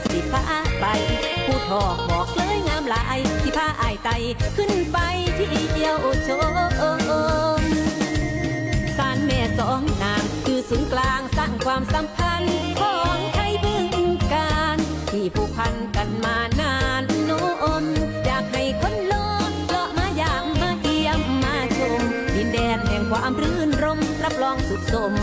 กสิพาไป ผู้ทอกบอกเลยงามหลายสิพาอายไตขึ้นไปที่เดียวโชมสารแม่สองนางคือศูนย์กลางสร้างความสัมพันธ์ของไทยบึงการ ที่ผูกพันกันมานานโน้มอยากให้คนโลกเลาะมาอยามมาเยี่ยมมาชมดินแดนแห่งความรื่นรมรับรองสุขสม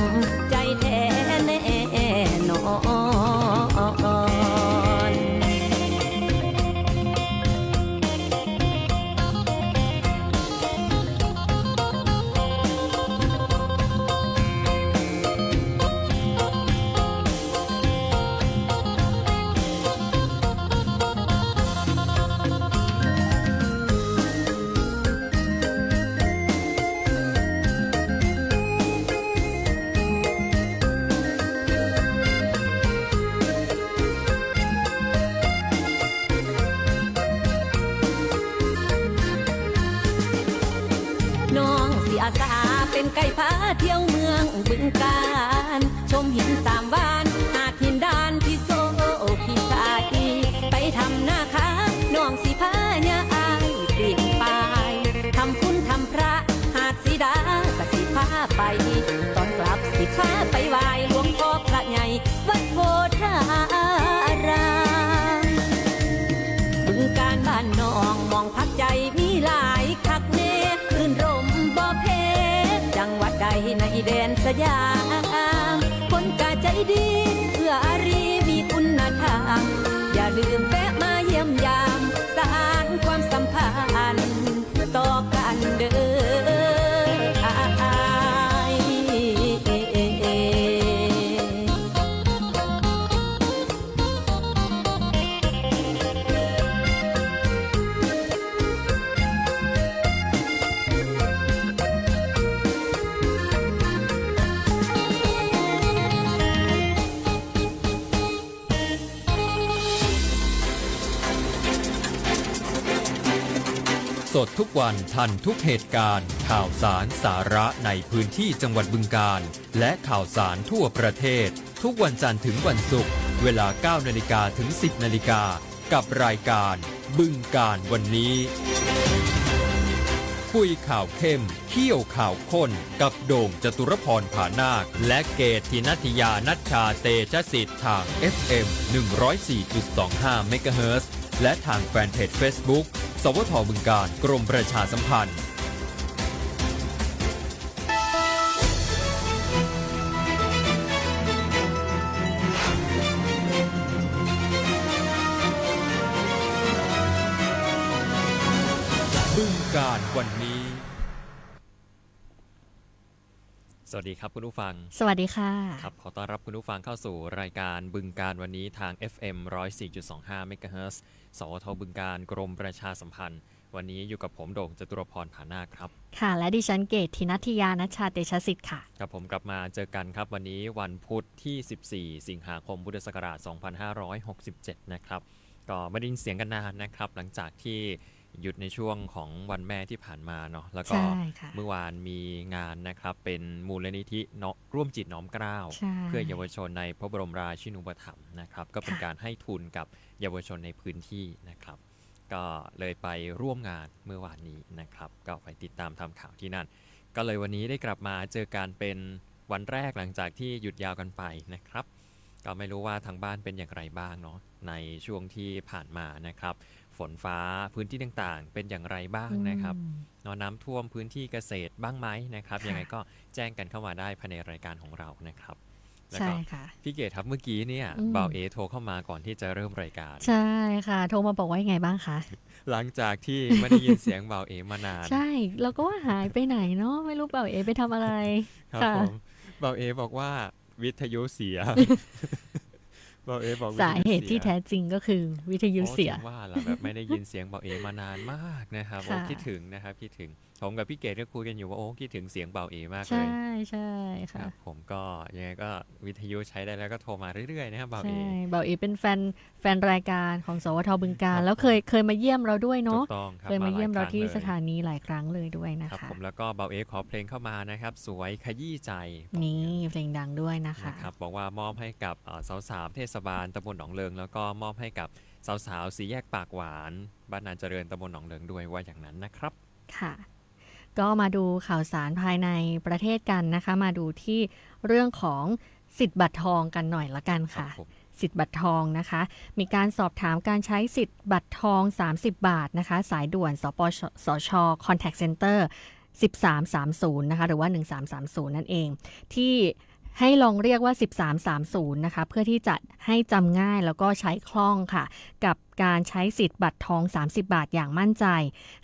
ในแดนสยามคนกาใจดีเพื่ออารีมีคุณธรรมอย่าลืมแวะมาเยี่ยมยามสานความสัมพันธ์ต่อกันเด้อ ทุกวันทันทุกเหตุการณ์ ข่าวสารสาระในพื้นที่จังหวัดบึงการ และข่าวสารทั่วประเทศ ทุกวันจันทร์ถึงวันศุกร์เวลา 9 นาฬิกาถึง 10 นาฬิกา กับรายการบึงการวันนี้ คุยข่าวเข้มเขี้ยวข่าวข้น กับโด่งจตุรพรผานาค และเกตทินัทยานัชชาเตชะสิทธิ์ทาง FM 104.25เมกะเฮิรตซ์และทางแฟนเพจ Facebook สวทบึงการ กรมประชาสัมพันธ์ บึงการวันนี้ สวัสดีครับคุณผู้ฟัง สวัสดีค่ะ ครับขอต้อนรับคุณผู้ฟังเข้าสู่รายการบึงการวันนี้ทาง FM 104.25เมกะเฮิรตซ์สวทบึงการกรมประชาสัมพันธ์ วันนี้อยู่กับผมโด่งจตุรพรผานาคครับ ค่ะ และดิฉันเกตทินัทยานัชชาเตชะสิทธิ์ค่ะ ครับผมกลับมาเจอกันครับ วันนี้วันพุธที่ 14 สิงหาคมพุทธศักราช 2567 นะครับ ก็ไม่ได้ยินเสียงกันนานนะครับ หลังจากที่ หยุดในช่วงของวันแม่ที่ผ่านมาเนาะแล้วก็ใช่ค่ะเมื่อวานมีงานนะครับ เป็นมูลนิธิเนาะร่วมจิตน้อมเกล้าใช่เพื่อเยาวชนในพระบรมราชินูปถัมภ์นะครับ ก็เป็นค่ะการให้ทุนกับเยาวชนในพื้นที่นะครับ ก็เลยไปร่วมงานเมื่อวานนี้นะครับ ก็ไปติดตามทำข่าวที่นั่น ก็เลยวันนี้ได้กลับมาเจอการเป็นวันแรกหลังจากที่หยุดยาวกันไปนะครับ ก็ไม่รู้ว่าทางบ้านเป็นอย่างไรบ้างเนาะในช่วงที่ผ่านมานะครับฝ นฟ้าพื้นที่ต่างๆ เป็นอย่างไรบ้างนะครับอืมเนาะน้ำท่วมพื้นที่เกษตรบ้างไหมนะครับค่ะยังไงก็แจ้งกันเข้ามาได้ภายในรายการของเรานะครับแล้วใช่ก็ค่ะพี่เกดครับเมื่อกี้เนี่ยอืมบ่าวเอโทรเข้ามาก่อนที่จะเริ่มรายการ ใช่ค่ะ โทรมาบอกว่ายังไงบ้างคะหลังจากที่ไม่ได้ยินเสียงบ่าวเอมานาน ใช่เราก็ว่าหายไปไหนเนาะไม่รู้เปล่าเอไปทำอะไร ครับค่ะผมบ่าวเอบอกว่าวิทยุเสีย บ่าวเอบอกวิทยุสาเหตุที่สียแท้จริงก็คือวิทยุเสียโอ้ถึงว่าล่ะแบบไม่ได้ยินเสียงบ่าวเอมานานมากนะครับค่ะโอ้คิดถึงนะครับคิดถึง ชมกับพี่เกดก็คุยกันอยู่ว่าโอ้คิดถึงเสียงเบาเอมากเลใช่ยใช่ครัค่ะบผมก็ยังไงก็วิทยุใช้ได้แล้วก็โทรมาเรื่อยๆนะครับเบาเอใช่เบาเอเป็นแฟนแฟนรายการของสวทบึงกาครรับแล้วเคยเคยมาเยี่ยมเราด้วยถูเนาะกต้องครับเคยมาหลเยี่ยมเราคงที่ลสถานีหลายครั้งเลยด้วยนะครับคะผมแล้วก็เบาเอขอเพลงเข้ามานะครับ สวยขยี้ใจนี่เพลงดังด้วยนะคะนะครับบอกว่ามอบให้กับเอ่อสาวๆเทศบาลตำบลหนองเลิง แล้วก็มอบให้กับสาวๆสีแยกปากหวาน บ้านนานเจริญตำบลหนองเลิงด้วยว่าอย่างนั้นนะครับ ค่ะ ก็มาดูข่าวสารภายในประเทศกันนะคะ มาดูที่เรื่องของสิทธิ์บัตรทองกันหน่อยละกันครับค่ะผมสิทธิ์บัตรทองนะคะ มีการสอบถามการใช้สิทธิ์บัตรทอง 30 บาทนะคะ สายด่วนสปชสช Contact Center 1330 นะคะ หรือว่า 1330 นั่นเอง ที่ ให้ลองเรียกว่า 1330 นะคะ เพื่อที่จะให้จำง่ายแล้วก็ใช้คล่องค่ะ กับการใช้สิทธิ์บัตรทอง 30 บาทอย่างมั่นใจ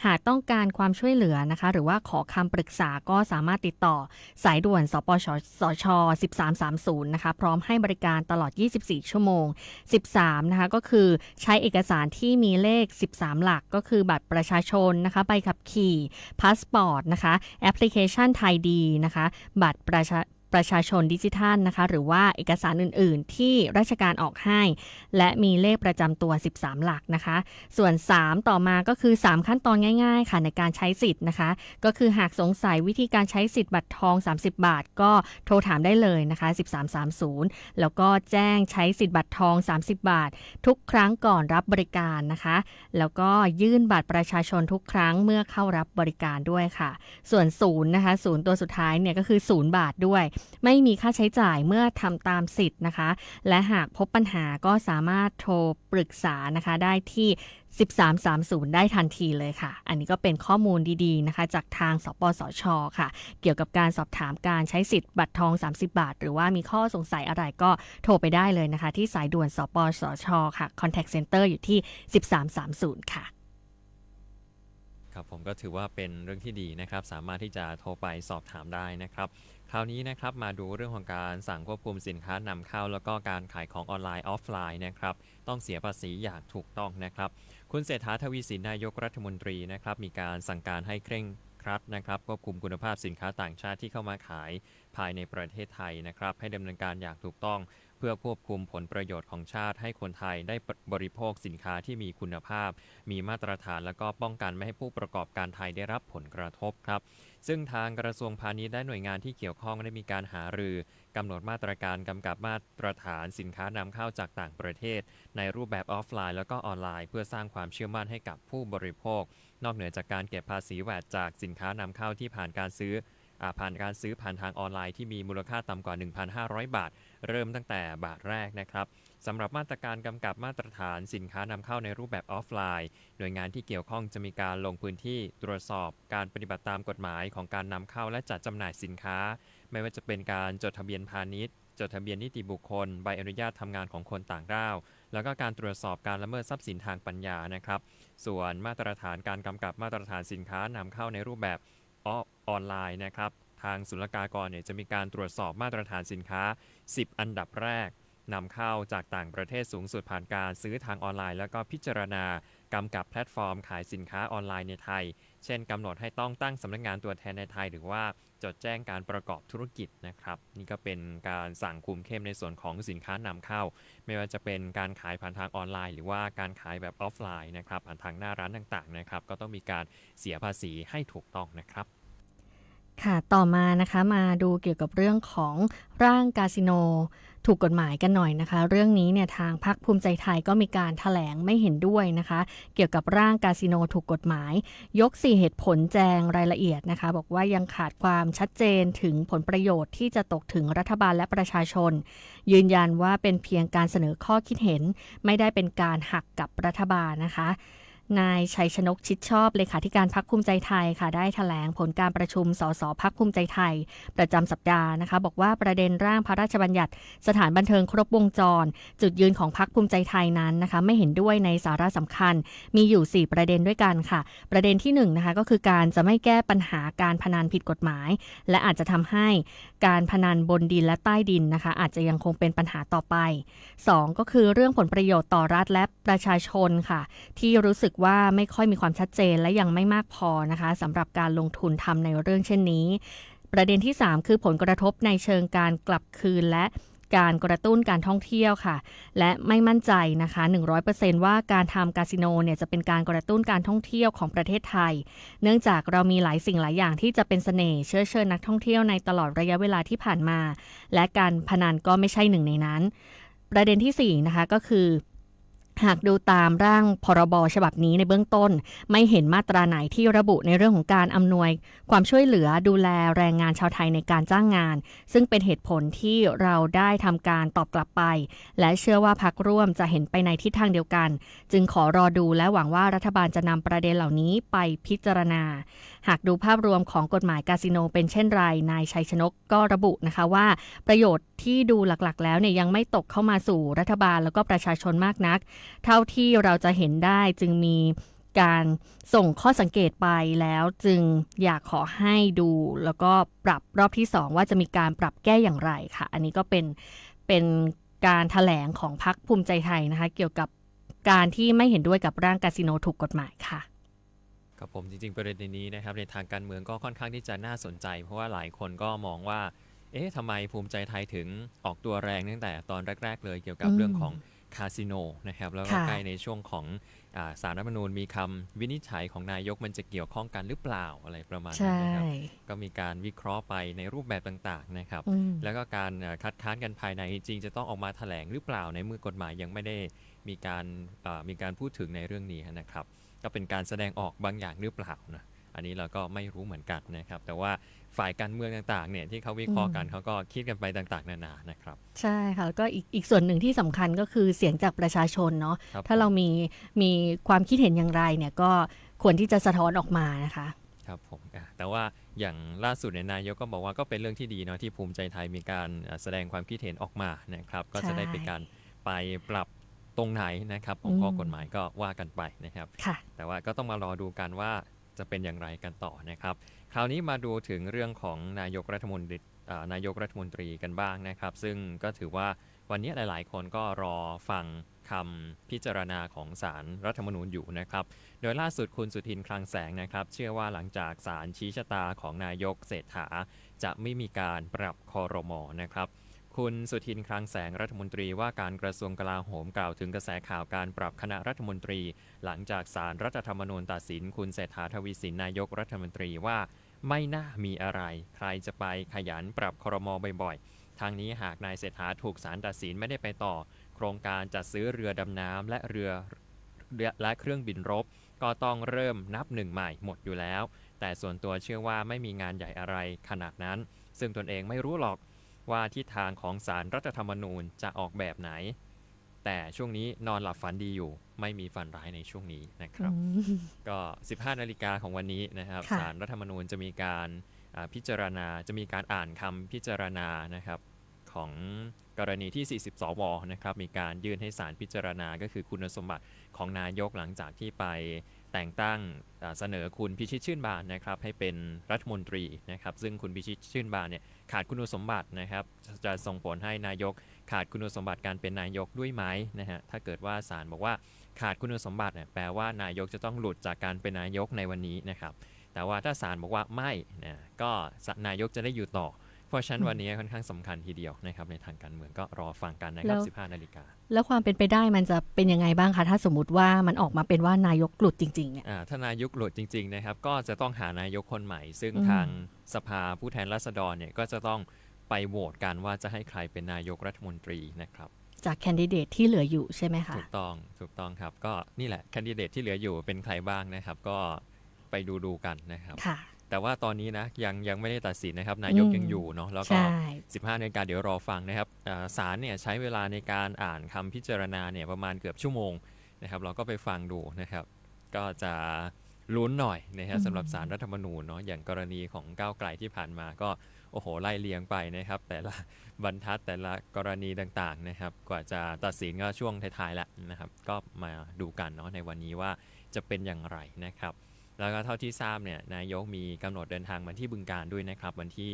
หากต้องการความช่วยเหลือนะคะ หรือว่าขอคำปรึกษาก็สามารถติดต่อสายด่วน สปชสช 1330 นะคะ พร้อมให้บริการตลอด 24 ชั่วโมง 13 นะคะ ก็คือใช้เอกสารที่มีเลข 13 หลักก็คือบัตรประชาชนนะคะ ใบขับขี่พาสปอร์ตนะคะ แอปพลิเคชันไทยดีนะคะ บัตรประชา ประชาชนดิจิทัลนะคะ หรือว่าเอกสารอื่น ๆ ที่ราชการออกให้ และมีเลขประจำตัว 13 หลักนะคะ ส่วน 3 ต่อมาก็คือ 3 ขั้นตอนง่าย ๆ ค่ะในการใช้สิทธิ์นะคะ ก็คือหากสงสัยวิธีการใช้สิทธิ์บัตรทอง 30 บาท ก็โทรถามได้เลยนะคะ 1330 แล้วก็แจ้งใช้สิทธิ์บัตรทอง 30 บาท ทุกครั้งก่อนรับบริการนะคะ แล้วก็ยื่นบัตรประชาชนทุกครั้งเมื่อเข้ารับบริการด้วยค่ะ ส่วนศูนย์นะคะศูนย์ตัวสุดท้ายเนี่ยก็คือศูนย์บาทด้วยไม่มีค่าใช้จ่ายเมื่อทำตามสิทธิ์นะคะ และหากพบปัญหาก็สามารถโทรปรึกษานะคะ ได้ที่ 1330 ได้ทันทีเลยค่ะ อันนี้ก็เป็นข้อมูลดีๆนะคะ จากทางสปสช ค่ะ เกี่ยวกับการสอบถามการใช้สิทธิ์บัตรทอง 30 บาท หรือว่ามีข้อสงสัยอะไรก็โทรไปได้เลยนะคะ ที่สายด่วนสปสช ค่ะ Contact Center อยู่ที่ 1330 ค่ะครับผมก็ถือว่าเป็นเรื่องที่ดีนะครับ สามารถที่จะโทรไปสอบถามได้นะครับ คราวนี้นะครับมาดูเรื่องของการสั่งควบคุมสินค้านำเข้า แล้วก็การขายของออนไลน์ออฟไลน์นะครับต้องเสียภาษีอย่างถูกต้องนะครับ คุณเศรษฐาทวีสินนายกรัฐมนตรีนะครับมีการสั่งการให้เคร่งครัดนะครับควบคุมคุณภาพสินค้าต่างชาติที่เข้ามาขายภายในประเทศไทยนะครับให้ดำเนินการอย่างถูกต้อง เพื่อควบคุมผลประโยชน์ของชาติให้คนไทยได้บริโภคสินค้าที่มีคุณภาพ มีมาตรฐานแล้วก็ป้องกันไม่ให้ผู้ประกอบการไทยได้รับผลกระทบครับ ซึ่งทางกระทรวงพาณิชย์และหน่วยงานที่เกี่ยวข้องได้มีการหารือกำหนดมาตรการกำกับมาตรฐานสินค้านำเข้าจากต่างประเทศ ในรูปแบบออฟไลน์ แล้วก็ออนไลน์ เพื่อสร้างความเชื่อมั่นให้กับผู้บริโภค นอกเหนือจากการเก็บภาษีแวดจากสินค้านำเข้าที่ผ่านการซื้ออผ่านการซื้อผ่านทางออนไลน์ที่มีมูลค่าต่ำกว่า 1,500 บาท เริ่มตั้งแต่บาทแรกนะครับสำหรับมาตรการกำกับมาตรฐานสินค้านำเข้าในรูปแบบออฟไลน์ หน่วยงานที่เกี่ยวข้องจะมีการลงพื้นที่ตรวจสอบการปฏิบัติตามกฎหมายของการนำเข้าและจัดจำหน่ายสินค้า ไม่ว่าจะเป็นการจดทะเบียนพาณิชย์ จดทะเบียนนิติบุคคล ใบอนุญาตทำงานของคนต่างด้าว แล้วก็การตรวจสอบการละเมิดทรัพย์สินทางปัญญานะครับ ส่วนมาตรฐานการกำกับมาตรฐานสินค้านำเข้าในรูปแบบอออนไลน์นะครับ ทางศุลกากรเนี่ยจะมีการตรวจสอบมาตรฐานสินค้า 10 อันดับแรกนำเข้าจากต่างประเทศสูงสุดผ่านการซื้อทางออนไลน์ แล้วก็พิจารณากำกับแพลตฟอร์มขายสินค้าออนไลน์ในไทย เช่นกำหนดให้ต้องตั้งสำนักงานตัวแทนในไทย หรือว่าจดแจ้งการประกอบธุรกิจนะครับนี่ก็เป็นการสั่งคุมเข้มในส่วนของสินค้านำเข้า ไม่ว่าจะเป็นการขายผ่านทางออนไลน์ หรือว่าการขายแบบออฟไลน์นะครับผ่านทางหน้าร้านต่างๆนะครับก็ต้องมีการเสียภาษีให้ถูกต้องนะครับ ค่ะ ต่อมานะคะมาดูเกี่ยวกับเรื่องของร่างคาสิโนถูกกฎหมายกันหน่อยนะคะ เรื่องนี้เนี่ยทางพรรคภูมิใจไทยก็มีการถแถลงไม่เห็นด้วยนะคะ เกี่ยวกับร่างคาสิโนถูกกฎหมาย ยก 4 เหตุผลแจงรายละเอียดนะคะ บอกว่ายังขาดความชัดเจนถึงผลประโยชน์ที่จะตกถึงรัฐบาลและประชาชน ยืนยันว่าเป็นเพียงการเสนอข้อคิดเห็น ไม่ได้เป็นการหักกับรัฐบาลนะคะ นายชัยชนกชิดชอบเลขาธิการพักภูมิใจไทยค่ะได้ถแถลงผลการประชุมสสพักภูมิใจไทย ประจำสัปดาห์นะคะ บอกว่าประเด็นร่างพระราชบัญญัติ สถานบันเทิงครบวงจร จุดยืนของพักภูมิใจไทยนั้นนะคะไม่เห็นด้วยในสาระสำคัญ มีอยู่ 4 ประเด็นด้วยกันค่ะ ประเด็นที่1นงนะคะก็คือการจะไม่แก้ปัญหาการพนันผิดกฎหมาย และอาจจะทำให้การพนันบนดินและใต้ดินนะคะ อาจจะยังคงเป็นปัญหาต่อไป 2 ก็คือเรื่องผลประโยชน์ต่อรัฐและประชาชนค่ะ ที่รู้สึกว่าไม่ค่อยมีความชัดเจนและยังไม่มากพอนะคะสำหรับการลงทุนทำในเรื่องเช่นนี้ ประเด็นที่ 3 คือผลกระทบในเชิงการกลับคืนและการกระตุ้นการท่องเที่ยวค่ะ และไม่มั่นใจนะคะ 100%ว่าการทำคาสิโนเนี่ยจะเป็นการกระตุ้นการท่องเที่ยวของประเทศไทย เนื่องจากเรามีหลายสิ่งหลายอย่างที่จะเป็นเสน่ห์เชื้อเชิญนักท่องเที่ยวในตลอดระยะเวลาที่ผ่านมา และการพนันก็ไม่ใช่หนึ่งในนั้น ประเด็นที่4นะคะก็คือ หากดูตามร่างพรบฉบับนี้ในเบื้องต้น ไม่เห็นมาตราไหนที่ระบุในเรื่องของการอำนวย ความช่วยเหลือดูแลแรงงานชาวไทยในการจ้างงาน ซึ่งเป็นเหตุผลที่เราได้ทำการตอบกลับไป และเชื่อว่าพักร่วมจะเห็นไปในทิศทางเดียวกัน จึงขอรอดูและหวังว่ารัฐบาลจะนำประเด็นเหล่านี้ไปพิจารณา หากดูภาพรวมของกฎหมายคาสิโนเป็นเช่นไร นายชัยชนกก็ระบุนะคะว่า ประโยชน์ที่ดูหลักๆ แล้วเนี่ยยังไม่ตกเข้ามาสู่รัฐบาลแล้วก็ประชาชนมากนัก เท่าที่เราจะเห็นได้จึงมีการส่งข้อสังเกตไปแล้วจึงอยากขอให้ดูแล้วก็ปรับรอบที่ 2 ว่าจะมีการปรับแก้อย่างไรค่ะ อันนี้ก็เป็นเป็นการถแถลงของพรรคภูมิใจไทยนะคะ เกี่ยวกับการที่ไม่เห็นด้วยกับร่างคาสิโนถูกกฎหมายค่ะ ครับผมจริง ๆ ประเด็นนี้นะครับในทางการเมืองก็ค่อนข้างที่จะน่าสนใจ เพราะว่าหลายคนก็มองว่า เอ๊ะทำไมภูมิใจไทยถึงออกตัวแรงตั้งแต่ตอนแรก ๆ เลยเกี่ยวกับอืมเรื่องของคาสิโนนะครับแล้วก็ค่ะใกล้ในช่วงของอาสารรัฐธรรมนูญมีคำวินิจฉัยของนายกมันจะเกี่ยวข้องกันหรือเปล่าอะไรประมาณนั้นใช่นะครับก็มีการวิเคราะห์ไปในรูปแบบต่างๆนะครับอืมแล้วก็การเอ่อคัดค้านกันภายในจริงๆจะต้องออกมาแถลงหรือเปล่าในเมื่อกฎหมายยังไม่ได้มีการเอ่อมีการพูดถึงในเรื่องนี้นะครับ ก็เป็นการแสดงออกบางอย่างหรือเปล่านะอันนี้เราก็ไม่รู้เหมือนกันนะครับ แต่ว่าฝ่ายการเมืองต่างๆเนี่ยที่เขาวิเคราะห์กันเขาก็คิดกันไปต่างๆ นานานะครับ ใช่ค่ะแล้วก็อีกอีกส่วนหนึ่งที่สำคัญก็คือเสียงจากประชาชนเนาะครับถ้าเรามีมีความคิดเห็นอย่างไรเนี่ยก็ควรที่จะสะท้อนออกมานะคะครับผมอะแต่ว่าอย่างล่าสุดในยนายกก็บอกว่าก็เป็นเรื่องที่ดีเนาะที่ภูมิใจไทยมีการเอ่อแสดงความคิดเห็นออกมานะครับ ก็จะได้เป็นการไปปรับ ตรงไหนนะครับของข้ออืมกฎหมายก็ว่ากันไปนะครับค่ะแต่ว่าก็ต้องมารอดูกันว่าจะเป็นอย่างไรกันต่อนะครับ คราวนี้มาดูถึงเรื่องของนายกรัฐมนตรีเอ่อนายกรัฐมนตรีกันบ้างนะครับ ซึ่งก็ถือว่าวันนี้หลาย ๆ คนก็รอฟังคำพิจารณาของศาลรัฐธรรมนูญอยู่นะครับ โดยล่าสุดคุณสุทินคลังแสงนะครับ เชื่อว่าหลังจากศาลชี้ชะตาของนายกเศรษฐา จะไม่มีการปรับคอรมอนะครับ คุณสุทินคลังแสงรัฐมนตรีว่าการกระทรวงกลาโหมกล่าวถึงกระแสข่าวการปรับคณะรัฐมนตรี หลังจากศาลรัฐธรรมนูญตัดสินคุณเศรษฐาทวีสินนายกรัฐมนตรีว่าไม่น่ามีอะไร ใครจะไปขยันปรับคอรมอบ่อยๆ ทางนี้หากนายเศรษฐาถูกศาลตัดสินไม่ได้ไปต่อ โครงการจัดซื้อเรือดำน้ำและเรือและเครื่องบินรบ ก็ต้องเริ่มนับหนึ่งใหม่หมดอยู่แล้ว แต่ส่วนตัวเชื่อว่าไม่มีงานใหญ่อะไรขนาดนั้น ซึ่งตนเองไม่รู้หรอก ว่าทิศทางของสารรัฐธรรมนูญจะออกแบบไหน แต่ช่วงนี้นอนหลับฝันดีอยู่ ไม่มีฝันร้ายในช่วงนี้นะครับ ก็ 15 นาฬิกาของวันนี้นะครับค่ะสารรัฐธรรมนูญจะมีการอ่าพิจารณาจะมีการอ่านคำพิจารณานะครับของกรณีที่ 40 สว นะครับ มีการยื่นให้สารพิจารณา ก็คือคุณสมบัติของนายกหลังจากที่ไป แต่งตั้งเสนอคุณพิชิตชื่นบานนะครับให้เป็นรัฐมนตรีนะครับซึ่งคุณพิชิตชื่นบานเนี่ยขาดคุณสมบัตินะครับจะส่งผลให้นายกขาดคุณสมบัติการเป็นนายกด้วยไหมนะฮะถ้าเกิดว่าศาลบอกว่าขาดคุณสมบัติเนี่ยแปลว่านายกจะต้องหลุดจากการเป็นนายกในวันนี้นะครับแต่ว่าถ้าศาลบอกว่าไม่นะก็นายกจะได้อยู่ต่อ เพราะฉะนั้นอืมวันนี้ค่อนข้างสำคัญทีเดียวนะครับในทางการเมืองก็รอฟังกันนะครับแล้ว15 นาฬิกา แล้วความเป็นไปได้มันจะเป็นยังไงบ้างคะ ถ้าสมมติว่ามันออกมาเป็นว่านายกหลุดจริงๆเนี่ยอ่าถ้านายกหลุดจริง ๆ นะครับ ก็จะต้องหานายกคนใหม่ ซึ่งอืมทางสภาผู้แทนราษฎรเนี่ยก็จะต้องไปโหวตกันว่าจะให้ใครเป็นนายกรัฐมนตรีนะครับจากแคนดิเดตที่เหลืออยู่ใช่ไหมคะ ถูกต้อง ถูกต้องครับ ก็นี่แหละแคนดิเดตที่เหลืออยู่เป็นใครบ้างนะครับ ก็ไปดูดูๆกันนะครับ ค่ะ แต่ว่าตอนนี้นะยังยังไม่ได้ตัดสินนะครับ นายกอืมยังอยู่เนาะแล้วก็ใช่15นาฬิกาเดี๋ยวรอฟังนะครับอ่าศาลเนี่ยใช้เวลาในการอ่านคำพิจารณาเนี่ยประมาณเกือบชั่วโมงนะครับ เราก็ไปฟังดูนะครับ ก็จะลุ้นหน่อยนะฮะอืมสำหรับสารรัฐธรรมนูญเนาะอย่างกรณีของก้าวไกลที่ผ่านมาก็โอ้โหไล่เลียงไปนะครับ แต่ละบรรทัดแต่ละกรณีต่างๆนะครับ กว่าจะตัดสินก็ช่วงท้ายๆแล้วนะครับ ก็มาดูกันเนาะในวันนี้ว่าจะเป็นอย่างไรนะครับ แล้วก็เท่าที่ทราบเนี่ยนายกมีกำหนดเดินทางมาที่บึงการด้วยนะครับ วันที่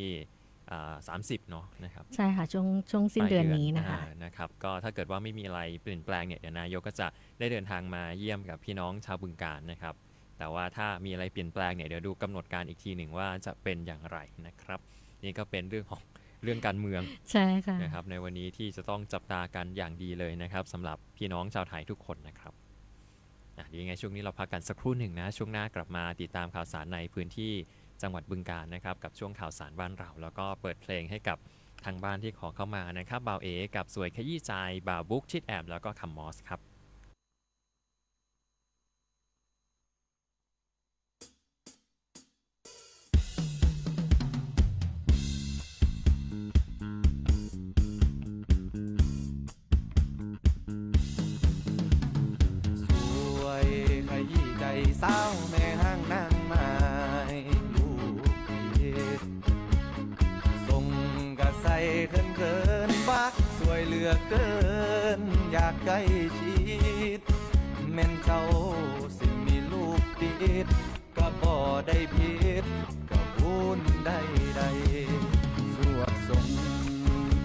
อ่า30เนาะนะครับใช่ค่ะ ช่วงช่วงสิ้นเดือนนี้นะคะอ่านะครับก็ถ้าเกิดว่าไม่มีอะไรเปลี่ยนแปลงเนี่ยเดี๋ยวนายกก็จะได้เดินทางมาเยี่ยมกับพี่น้องชาวบึงการนะครับ แต่ว่าถ้ามีอะไรเปลี่ยนแปลงเนี่ยเดี๋ยวดูกำหนดการอีกทีหนึ่งว่าจะเป็นอย่างไรนะครับ นี่ก็เป็นเรื่องของเรื่องการเมืองใช่ค่ะนะครับในวันนี้ที่จะต้องจับตากันอย่างดีเลยนะครับสำหรับพี่น้องชาวไทยทุกคนนะครับะเดี๋ยวยังไงช่วงนี้เราพักกันสักครู่หนึ่งนะ ช่วงหน้ากลับมาติดตามข่าวสารในพื้นที่จังหวัดบึงการนะครับกับช่วงข่าวสารบ้านเรา แล้วก็เปิดเพลงให้กับทางบ้านที่ขอเข้ามานะครับบ่าวเอ กับสวยขยี้ใจบ่าวบุ๊กชิดแอมแล้วก็คัมมอสครับ ดก็บ่ได้ผิดก็บุญได้ใดสวดทรง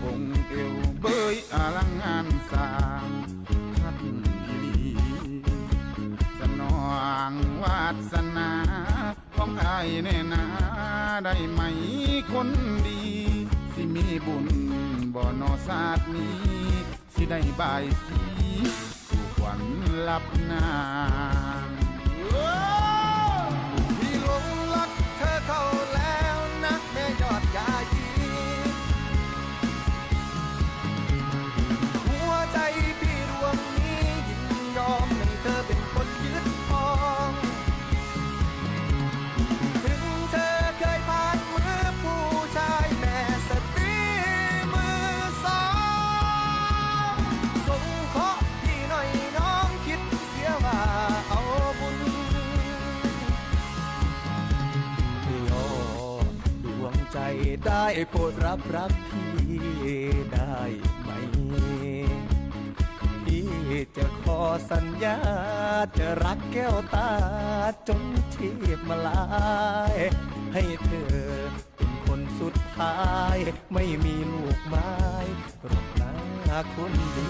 องค์เอวเบยอลังงานสร้างคัดอีหลีสนองวาสนาของอายแน่นาได้ไหมคนดี สิมีบุญบ่นอศาสนี้ สิได้บายสีสู่ขวัญลับนา โปรดรับรักพี่ได้ไหม พี่จะขอสัญญา จะรักแก้วตาจนชีพมาลาย ให้เธอเป็นคนสุดท้าย ไม่มีลูกไม้รอกนะคนดี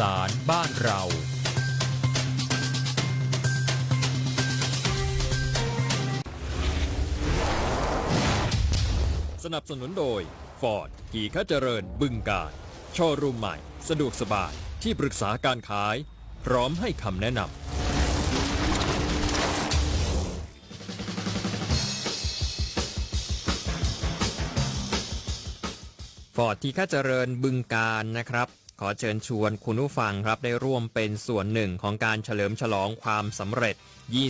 สารบ้านเรา สนับสนุนโดย Ford กีข้าเจริญบึงการโชว์รูมใหม่ สะดวกสบายที่ปรึกษาการขาย พร้อมให้คำแนะนำฟอร์ดที่ข้าเจริญบึงการนะครับ ขอเชิญชวนคุณผู้ฟังครับได้ร่วมเป็นส่วนหนึ่งของการเฉลิมฉลองความสำเร็จ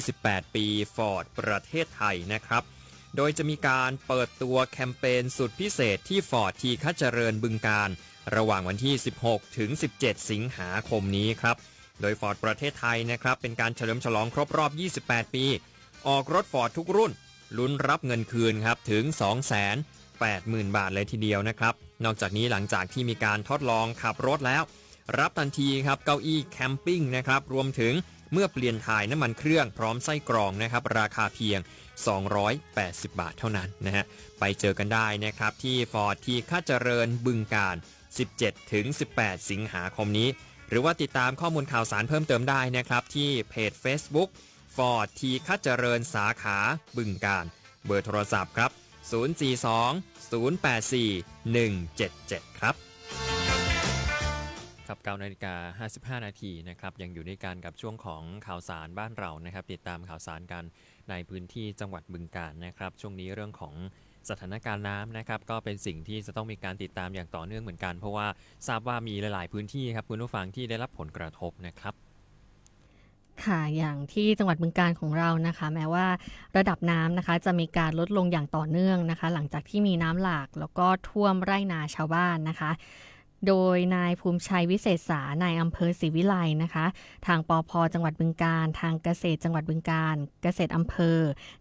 28 ปีฟอร์ดประเทศไทยนะครับ โดยจะมีการเปิดตัวแคมเปญสุดพิเศษที่ฟอร์ดทีข้าเจริญบึงการ ระหว่างวันที่ 16 ถึง 17 สิงหาคมนี้ครับ โดยฟอร์ดประเทศไทยนะครับเป็นการเฉลิมฉลองครบรอบ 28 ปี ออกรถฟอร์ดทุกรุ่น ลุ้นรับเงินคืนครับถึง 280,000 บาทเลยทีเดียวนะครับ นอกจากนี้หลังจากที่มีการทดลองขับรถแล้ว รับทันทีครับเก้าอี้แคมปิ้งนะครับรวมถึงเมื่อเปลี่ยนถ่ายน้ำมันเครื่องพร้อมไส้กรองนะครับราคาเพียง 280 บาทเท่านั้นนะฮะไปเจอกันได้นะครับที่ฟอร์ดที่ค่าเจริญบึงการ 17ถึง18 สิงหาคมนี้ หรือว่าติดตามข้อมูลข่าวสารเพิ่มเติมได้นะครับที่เพจ Facebook ฟอร์ดทีค่าเจริญสาขาบึงการ เบอร์โทรศัพท์ครับ 042 084 177 ครับครับ9นาฬิกา55 นาทีนะครับยังอยู่ด้วยกันกับช่วงของข่าวสารบ้านเรานะครับ ติดตามข่าวสารกันในพื้นที่จังหวัดบึงกาฬนะครับ ช่วงนี้เรื่องของสถานการณ์น้ำนะครับก็เป็นสิ่งที่จะต้องมีการติดตามอย่างต่อเนื่องเหมือนกัน เพราะว่าทราบว่ามีหลาย ๆ พื้นที่ครับคุณผู้ฟังที่ได้รับผลกระทบนะครับ ค่ะอย่างที่จังหวัดบึงการของเรานะคะ แม้ว่าระดับน้ำนะคะ จะมีการลดลงอย่างต่อเนื่องนะคะ หลังจากที่มีน้ำหลากแล้วก็ท่วมไร่นาชาวบ้านนะคะ โดยนายภูมิชัยวิเศษสานายอำเภอศรีวิไลนะคะ ทางปอพจังหวัดบึงการ ทางเกษตรจังหวัดบึงการ เกษตรอำเภอ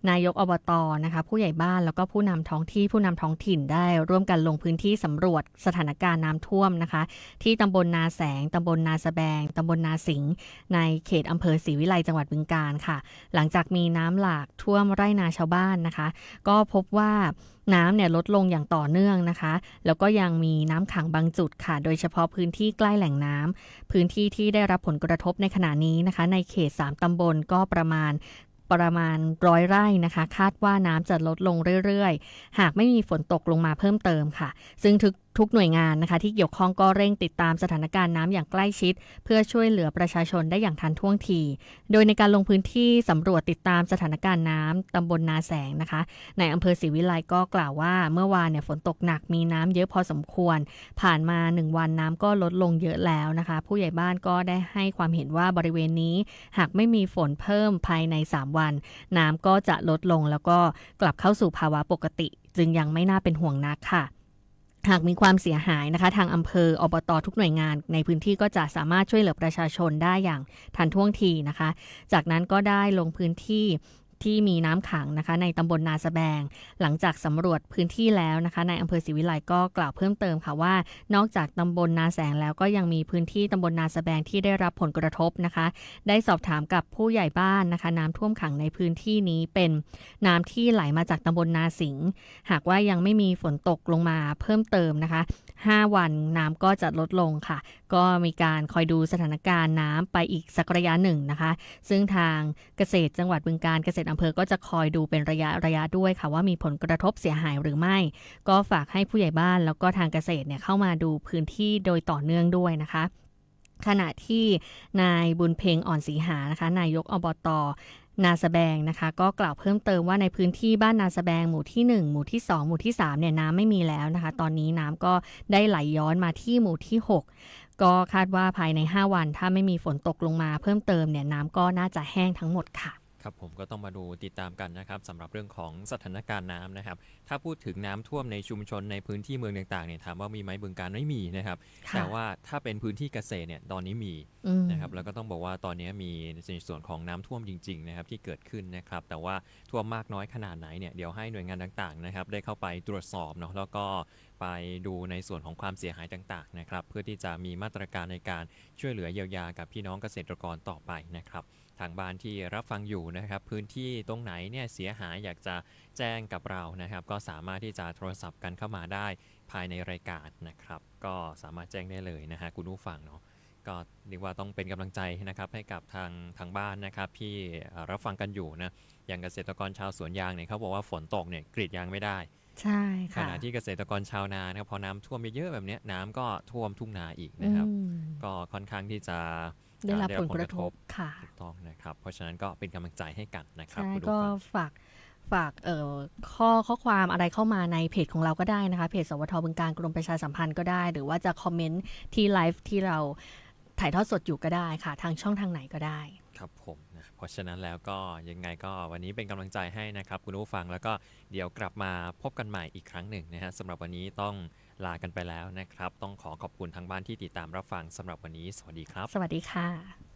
นายกอบตนะคะ ผู้ใหญ่บ้านแล้วก็ผู้นำท้องที่ผู้นำท้องถิ่นได้ร่วมกันลงพื้นที่สำรวจสถานการณ์น้ำท่วมนะคะ ที่ตำบลนาแสงตำบลนาสะแบงตำบลนาสิงห์ในเขตอำเภอศรีวิไลจังหวัดบึงการค่ะ หลังจากมีน้ำหลากท่วมไร่นาชาวบ้านนะคะ ก็พบว่า น้ำเนี่ยลดลงอย่างต่อเนื่องนะคะ แล้วก็ยังมีน้ำขังบางจุดค่ะ โดยเฉพาะพื้นที่ใกล้แหล่งน้ำพื้นที่ที่ได้รับผลกระทบในขณะนี้นะคะ ในเขต 3 ตำบลก็ประมาณประมาณร้อยไร่นะคะ คาดว่าน้ำจะลดลงเรื่อยๆ หากไม่มีฝนตกลงมาเพิ่มเติมค่ะ ซึ่งทุกทุกหน่วยงานนะคะ ที่เกี่ยวข้องก็เร่งติดตามสถานการณ์น้ำอย่างใกล้ชิด เพื่อช่วยเหลือประชาชนได้อย่างทันท่วงที โดยในการลงพื้นที่สำรวจติดตามสถานการณ์น้ำตำบลนาแสงนะคะ ในอำเภอศรีวิไลก็กล่าวว่าเมื่อวานเนี่ยฝนตกหนักมีน้ำเยอะพอสมควร ผ่านมา 1 วันน้ำก็ลดลงเยอะแล้วนะคะ ผู้ใหญ่บ้านก็ได้ให้ความเห็นว่าบริเวณนี้ หากไม่มีฝนเพิ่มภายใน 3 วัน น้ำก็จะลดลงแล้วก็กลับเข้าสู่ภาวะปกติ จึงยังไม่น่าเป็นห่วงนักค่ะ หากมีความเสียหายนะคะ ทางอำเภออบตทุกหน่วยงาน ในพื้นที่ก็จะสามารถช่วยเหลือประชาชนได้อย่างทันท่วงทีนะคะ จากนั้นก็ได้ลงพื้นที่ ที่มีน้ำขังนะคะ ในตำบลนาสะแบง หลังจากสำรวจพื้นที่แล้วนะคะในอำเภอศรีวิไลก็กล่าวเพิ่มเติมค่ะว่า นอกจากตำบลนาแสงแล้วก็ยังมีพื้นที่ตำบลนาสะแบงที่ได้รับผลกระทบนะคะ ได้สอบถามกับผู้ใหญ่บ้านนะคะ น้ำท่วมขังในพื้นที่นี้เป็นน้ำที่ไหลมาจากตำบลนาสิงห์หากว่ายังไม่มีฝนตกลงมาเพิ่มเติมนะคะ 5 วันน้ำก็จะลดลงค่ะ ก็มีการคอยดูสถานการณ์น้ำไปอีกสักระยะหนึ่งนะคะ ซึ่งทางเกษตรจังหวัดบึงการเกษตรอำเภอก็จะคอยดูเป็นระยะระยะด้วยค่ะ ว่ามีผลกระทบเสียหายหรือไม่ ก็ฝากให้ผู้ใหญ่บ้านแล้วก็ทางเกษตรเนี่ยเข้ามาดูพื้นที่โดยต่อเนื่องด้วยนะคะขณะที่นายบุญเพ็งอ่อนสีหานะคะ นายกอบตนาสะแบงนะคะ ก็กล่าวเพิ่มเติมว่าในพื้นที่บ้านนาสะแบงหมู่ที่ 1 หมู่ที่ 2 หมู่ที่3เนี่ยน้ำไม่มีแล้วนะคะ ตอนนี้น้ำก็ได้ไหลย้อนมาที่หมู่ที่ 6 ก็คาดว่าภายใน 5 วันถ้าไม่มีฝนตกลงมาเพิ่มเติมเนี่ยน้ำก็น่าจะแห้งทั้งหมดค่ะ ครับผมก็ต้องมาดูติดตามกันนะครับสำหรับเรื่องของสถานการณ์น้ำนะครับ ถ้าพูดถึงน้ำท่วมในชุมชนในพื้นที่เมืองต่างๆเนี่ยถามว่ามีไหมบึงการไม่มีนะครับค่ะแต่ว่าถ้าเป็นพื้นที่เกษตรเนี่ยตอนนี้มีอืมนะครับแล้วก็ต้องบอกว่าตอนนี้มีในส่วนของน้ำท่วมจริงๆนะครับที่เกิดขึ้นนะครับ แต่ว่าท่วมมากน้อยขนาดไหนเนี่ยเดี๋ยวให้หน่วยงานต่างๆนะครับได้เข้าไปตรวจสอบเนาะแล้วก็ไปดูในส่วนของความเสียหายต่างๆนะครับเพื่อที่จะมีมาตรการในการช่วยเหลือเยียวยากับพี่น้องเกษตรกรต่อไปนะครับ ทางบ้านที่รับฟังอยู่นะครับพื้นที่ตรงไหนเนี่ยเสียหายอยากจะแจ้งกับเรานะครับ ก็สามารถที่จะโทรศัพท์กันเข้ามาได้ภายในรายการนะครับ ก็สามารถแจ้งได้เลยนะฮะคุณผู้ฟังเนาะก็เรียกว่าต้องเป็นกำลังใจนะครับให้กับทางทางบ้านนะครับที่เอ่อรับฟังกันอยู่นะอย่างเกษตรกรชาวสวนยางเนี่ยเขาบอกว่าฝนตกเนี่ยกรีดยางไม่ได้ใช่ขค่ะณะที่เกษตรกรชาวนานะครับพอน้ำท่วมเยอะๆแบบเนี้ยน้ำก็ท่วมทุ่งนาอีกนะครับอืมก็ค่อนข้างที่จะ ได้รับอ่าผลกระทบค่ะถูกต้องนะครับ เพราะฉะนั้นก็เป็นกำลังใจให้กันนะครับใช่คุณก็ผู้ฟังฝากฝากเอ่อข้อข้อความอะไรเข้ามาในเพจของเราก็ได้นะคะ เพจสวทบึงการกรมประชาสัมพันธ์ก็ได้ หรือว่าจะคอมเมนต์ที่ไลฟ์ที่เราถ่ายทอดสดอยู่ก็ได้ค่ะ ทางช่องทางไหนก็ได้ ครับผมนะเพราะฉะนั้นแล้วก็ยังไงก็วันนี้เป็นกำลังใจให้นะครับ คุณผู้ฟังแล้วก็เดี๋ยวกลับมาพบกันใหม่อีกครั้งหนึ่งนะฮะสำหรับวันนี้ต้อง ลากันไปแล้วนะครับ ต้องขอขอบคุณทางบ้านที่ติดตามรับฟังสำหรับวันนี้ สวัสดีครับ สวัสดีค่ะ